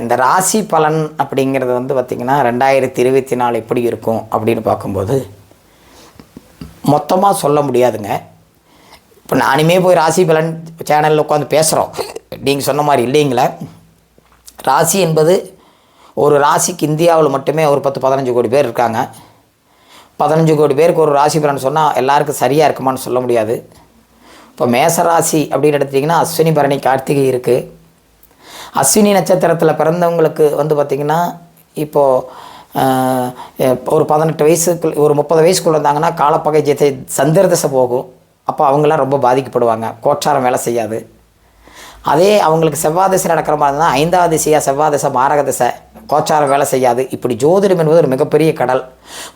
இந்த ராசி பலன் அப்படிங்கிறது வந்து பார்த்திங்கன்னா ரெண்டாயிரத்தி இருபத்தி நாலு எப்படி இருக்கும் அப்படின்னு பார்க்கும்போது மொத்தமாக சொல்ல முடியாதுங்க. இப்போ நானுமே போய் ராசி பலன் சேனலில் உட்காந்து பேசுகிறோம் நீங்கள் சொன்ன மாதிரி இல்லைங்களே? ராசி என்பது ஒரு ராசிக்கு இந்தியாவில் மட்டுமே ஒரு பத்து பதினஞ்சு கோடி பேர் இருக்காங்க. பதினஞ்சு கோடி பேருக்கு ஒரு ராசி பலன் சொன்னால் எல்லாருக்கும் சரியாக இருக்குமான்னு சொல்ல முடியாது. இப்போ மேச ராசி அப்படின்னு எடுத்திங்கன்னா அஸ்வினி பரணி கார்த்திகை இருக்குது அஸ்வினி நட்சத்திரத்தில் பிறந்தவங்களுக்கு வந்து பார்த்திங்கன்னா இப்போது ஒரு பதினெட்டு வயசுக்கு ஒரு முப்பது வயசுக்குள்ள இருந்தாங்கன்னா காலப்பகை ஜெயத்தை சந்திரதசை போகும். அப்போ அவங்களாம் ரொம்ப பாதிக்கப்படுவாங்க. கோச்சாரம் வேலை செய்யாது. அதே அவங்களுக்கு செவ்வாய் திசை நடக்கிற மாதிரி இருந்தால் ஐந்தாவது திசையாக செவ்வாய் திசை மாரக திசை. கோச்சாரம் வேலை செய்யாது. இப்படி ஜோதிடம் என்பது ஒரு மிகப்பெரிய கடல்.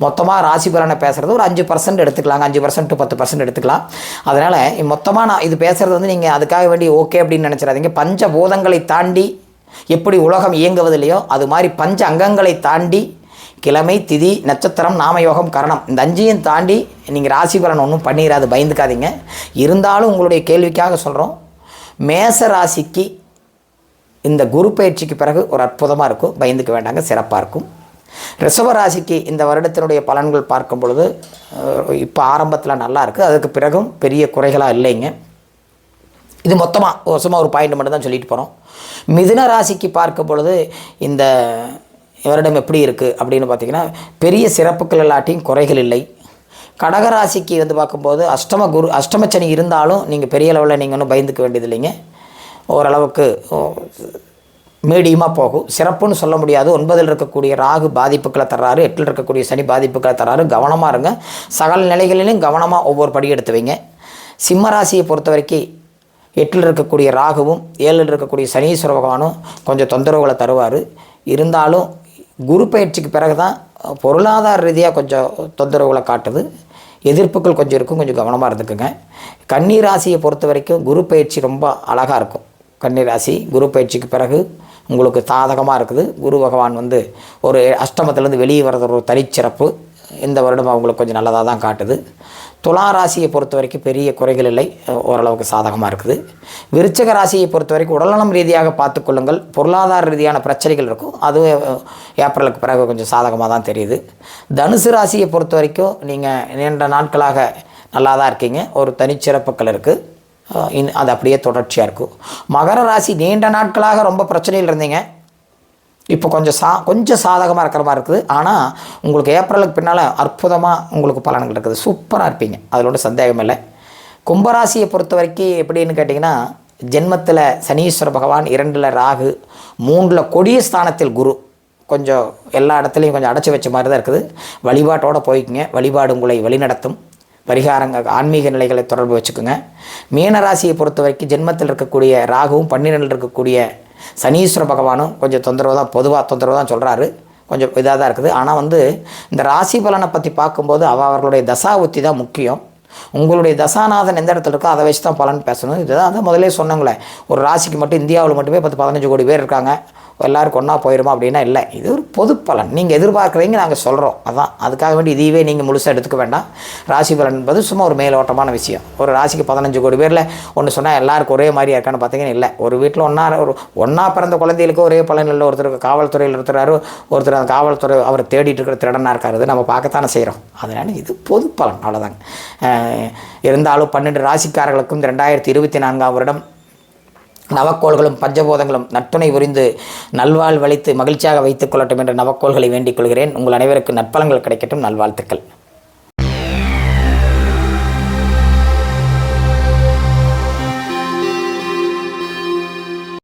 மொத்தமாக ராசி பலனை பேசுகிறது ஒரு அஞ்சு பர்சன்ட் எடுத்துக்கலாங்க. அஞ்சு பர்சன்ட் டு பத்து பர்சன்ட் எடுத்துக்கலாம். அதனால் மொத்தமாக நான் இது பேசுகிறது வந்து நீங்கள் அதுக்காக வேண்டி ஓகே அப்படின்னு நினச்சிடாதீங்க. பஞ்ச பூதங்களை தாண்டி எப்படி உலகம் இயங்குவதில்லையோ அது மாதிரி பஞ்ச அங்கங்களை தாண்டி கிழமை திதி நட்சத்திரம் நாமயோகம் கரணம். இந்த அஞ்சையும் தாண்டி நீங்கள் ராசி பலன் ஒன்றும் பண்ணிடாது. பயந்துக்காதீங்க. இருந்தாலும் உங்களுடைய கேள்விக்காக சொல்கிறோம் மேச ராசிக்கு இந்த குரு பயிற்சிக்கு பிறகு ஒரு அற்புதமாக இருக்கும். பயந்துக்க வேண்டாங்க சிறப்பாக இருக்கும். ரிஷப ராசிக்கு இந்த வருடத்தினுடைய பலன்கள் பார்க்கும் பொழுது இப்போ ஆரம்பத்தில் நல்லா இருக்குது அதுக்கு பிறகும் பெரிய குறைகளாக இல்லைங்க. இது மொத்தமாக சும்மா ஒரு பாயிண்ட் மட்டும் தான் சொல்லிட்டு போகிறோம் மிதுன ராசிக்கு பார்க்கும் பொழுது இந்த வருடம் எப்படி இருக்குது அப்படின்னு பார்த்தீங்கன்னா பெரிய சிறப்புகள் இல்லாட்டியும் குறைகள் இல்லை. கடகராசிக்கு வந்து பார்க்கும்போது அஷ்டம குரு அஷ்டமச்சனி இருந்தாலும் நீங்கள் பெரிய லெவலில் நீங்கள் ஒன்றும் பயந்துக்க வேண்டியது இல்லைங்க ஓரளவுக்கு மீடியமாக போகும். சிறப்புன்னு சொல்ல முடியாது. ஒன்பதில் இருக்கக்கூடிய ராகு பாதிப்புகளை தர்றாரு. எட்டில் இருக்கக்கூடிய சனி பாதிப்புகளை தர்றாரு. கவனமாக இருங்க. சகல நிலைகளிலும் கவனமாக ஒவ்வொரு படி எடுத்து வைங்க. சிம்ம ராசியை பொறுத்த வரைக்கும் எட்டில் இருக்கக்கூடிய ராகுவும் ஏழில் இருக்கக்கூடிய சனீஸ்வர பகவானும் கொஞ்சம் தொந்தரவுகளை தருவார். இருந்தாலும் குரு பயிற்சிக்கு பிறகு தான் பொருளாதார ரீதியாக கொஞ்சம் தொந்தரவுகளை காட்டுது. எதிர்ப்புகள் கொஞ்சம் இருக்கும். கொஞ்சம் கவனமாக இருந்துக்குங்க. கன்னி ராசியை பொறுத்த வரைக்கும் குரு பயிற்சி ரொம்ப அழகாக இருக்கும். கன்னிராசி குரு பயிற்சிக்கு பிறகு உங்களுக்கு சாதகமாக இருக்குது. குரு பகவான் வந்து ஒரு அஷ்டமத்துலேருந்து வெளியே வர்றது ஒரு தனிச்சிறப்பு. இந்த வருடம் அவங்களுக்கு கொஞ்சம் நல்லதாக தான் காட்டுது. துலா ராசியை பொறுத்த வரைக்கும் பெரிய குறைகள் இல்லை. ஓரளவுக்கு சாதகமாக இருக்குது. விருச்சக ராசியை பொறுத்த வரைக்கும் உடல்நலம் ரீதியாக பார்த்துக்கொள்ளுங்கள் பொருளாதார ரீதியான பிரச்சனைகள் இருக்கும். அதுவும் ஏப்ரலுக்கு பிறகு கொஞ்சம் சாதகமாக தான் தெரியுது. தனுசு ராசியை பொறுத்த வரைக்கும் நீங்கள் நீண்ட நாட்களாக நல்லா தான் இருக்கீங்க. ஒரு தனிச்சிறப்புகள் இருக்குது இன் அது அப்படியே தொடர்ச்சியாக இருக்கும் மகர ராசி நீண்ட நாட்களாக ரொம்ப பிரச்சனையில் இருந்தீங்க. இப்போ கொஞ்சம் சா கொஞ்சம் சாதகமாக இருக்கிற மாதிரி இருக்குது. ஆனால் உங்களுக்கு ஏப்ரலுக்கு பின்னால் அற்புதமாக உங்களுக்கு பலன்கள் இருக்குது. சூப்பராக இருப்பீங்க. அதில் சந்தேகம் இல்லை. கும்பராசியை பொறுத்த வரைக்கும் எப்படின்னு கேட்டிங்கன்னா ஜென்மத்தில் சனீஸ்வர பகவான் இரண்டில் ராகு மூன்றில் கொடிய ஸ்தானத்தில் குரு. கொஞ்சம் எல்லா இடத்துலையும் கொஞ்சம் அடைச்சி வச்ச மாதிரி தான் இருக்குது. வழிபாட்டோடு போய்க்குங்க. வழிபாடு உங்களை வழிநடத்தும். பரிகாரங்க ஆன்மீக நிலைகளை தொடர்பு வச்சுக்கோங்க. மீனராசியை பொறுத்த வரைக்கும் ஜென்மத்தில் இருக்கக்கூடிய ராகுவும் பன்னிரெண்டில் இருக்கக்கூடிய சனீஸ்வர பகவானும் கொஞ்சம் தொந்தரவு தான் பொதுவாக தொந்தரவு தான் சொல்கிறாரு கொஞ்சம் இதாக தான் இருக்குது. ஆனால் வந்து இந்த ராசி பலனை பற்றி பார்க்கும்போது அவ அவர்களுடைய தசா உத்தி தான் முக்கியம். உங்களுடைய தசாநாதன் எந்த இடத்துல இருக்கோ அதை வச்சு தான் பலன் பேசணும். இதுதான் அதை முதலே சொன்னாங்களே ஒரு ராசிக்கு மட்டும் இந்தியாவில் மட்டுமே பத்து பதினஞ்சு கோடி பேர் இருக்காங்க. எல்லாருக்கும் ஒன்றா போயிடுமா அப்படின்னா இல்லை. இது ஒரு பொது பலன். நீங்கள் எதிர்பார்க்குறீங்க நாங்கள் சொல்கிறோம் அதான். அதுக்காக வேண்டி இதையவே நீங்கள் முழுசாக எடுத்துக்க வேண்டாம். ராசி பலன் என்பது சும்மா ஒரு மேலோட்டமான விஷயம். ஒரு ராசிக்கு பதினஞ்சு கோடி பேரில் ஒன்று சொன்னால் எல்லாருக்கும் ஒரே மாதிரி இருக்கான்னு பார்த்தீங்கன்னா இல்லை. ஒரு வீட்டில் ஒன்றா ஒரு ஒன்றா பிறந்த குழந்தைகளுக்கு ஒரே பலன் இல்லை. ஒருத்தருக்கு காவல்துறையில் இருக்கிறாரு ஒருத்தர் அந்த காவல்துறை அவர் தேடிட்டு இருக்கிற திருடனாக இருக்காரு. நம்ம பார்க்கத்தானே செய்கிறோம் அதனால் இது பொது பலன். அவ்வளோதாங்க இருந்தாலும் பன்னெண்டு ராசிக்காரர்களுக்கும் ரெண்டாயிரத்தி இருபத்தி நான்காம் வருடம் நவக்கோள்களும் பஞ்சபோதங்களும் நட்டுணை புரிந்து நல்வாழ் வலித்து மகிழ்ச்சியாக வைத்துக் கொள்ளட்டும் என்ற நவக்கோள்களை வேண்டிக் கொள்கிறேன். உங்கள் அனைவருக்கும் நற்பலங்கள் கிடைக்கட்டும். நல்வாழ்த்துக்கள்.